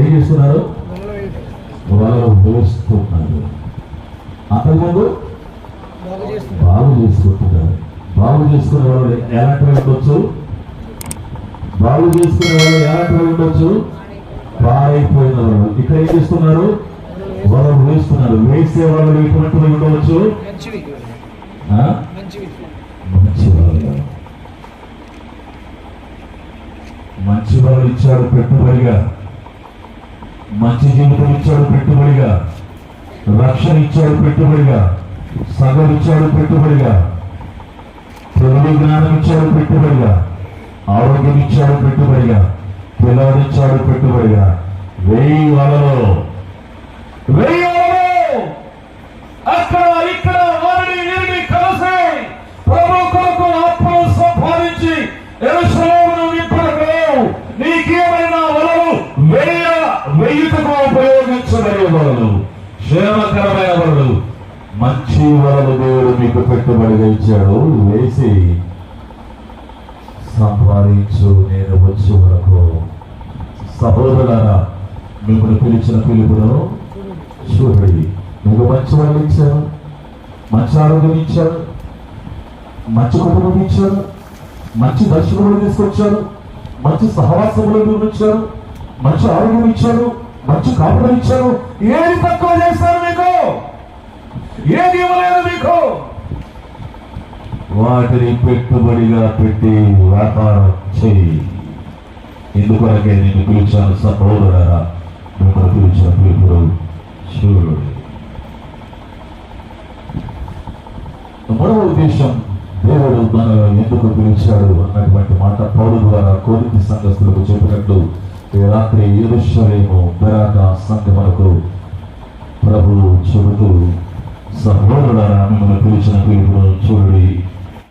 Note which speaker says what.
Speaker 1: ఏం చేస్తున్నారు? వలలో వేస్తున్నారు. అంతకుముందు
Speaker 2: బాగు
Speaker 1: చేసుకుంటున్నారు. బాగు చేసుకునే వాళ్ళు ఎలాంటి వాళ్ళు ఉండొచ్చు? బాగు చేసుకునే వాళ్ళు ఎలాంటి వాళ్ళు ఉండొచ్చు? పారైపోయిన వాళ్ళు. ఇక్కడ ఏం చేస్తున్నారు? వలలు వేస్తున్నారు. వేసే వాళ్ళు ఎటువంటి వాళ్ళు ఉండవచ్చు మంచి వాళ్ళు మంచి వాళ్ళు ఇచ్చాడు పెట్టుబడిగా. మంచి జీవితం ఇచ్చాడు పెట్టుబడిగా రక్షణ ఇచ్చాడు పెట్టుబడిగా సగం ఇచ్చాడు పెట్టుబడిగా తెలుగు జ్ఞానం ఇచ్చాడు పెట్టుబడిగా ఆరోగ్యం ఇచ్చాడు పెట్టుబడిగా పిల్లలు పెట్టుబడిగా. వెయ్యి వాళ్ళలో వెయ్యి అక్కడ ఇక్కడ వారిని వీరిని కలిసి ప్రభు కొరకు ఆత్మను సంపాదించి ఎరుసలేమును వెయ్య వెయ్యుటకు ఉపయోగించగలిగే వలలు క్షేమకరమైన వలలు మంచి వరలు దేవుడు మీకు పెట్టుబడిగా ఇచ్చాడు వేసి సంపాదించు నేను వచ్చే వరకు. సహోదరులారా మిమ్మల్ని పిలిచిన పిలుపును చూడండి. మీకు మంచి వాళ్ళు ఇచ్చారు మంచి ఆరోగ్యం ఇచ్చారు మంచి కుటుంబం ఇచ్చారు మంచి దర్శకులు తీసుకొచ్చారు మంచి సహవాసములు నిర్మించారు మంచి ఆరోగ్యం ఇచ్చారు మంచి కాపురం ఇచ్చారు. ఏది తక్కువ చేస్తారు మీకు? ఏది ఇవ్వలేదు మీకు? వాటిని పెట్టుబడిగా పెట్టి వ్యాపారం చేయి. ఎందుకొరకే నేను పిలిచాను సహోదరా? మిమ్మల్ని పిలిచిన పిలుపుడు చూడు. మూడవ ఉద్దేశం దేవుడు మనల్ని ఎందుకు పిలిచాడు అన్నటువంటి మాట పౌరు ద్వారా కోరిక సంఘస్థులకు చెప్పినట్లు ఈ రాత్రి ఈరుషలేము బెరాక సంగమలకు ప్రభు చెబుతూ సహోదరుల మిమ్మల్ని పిలిచిన పిలుపును చూడండి.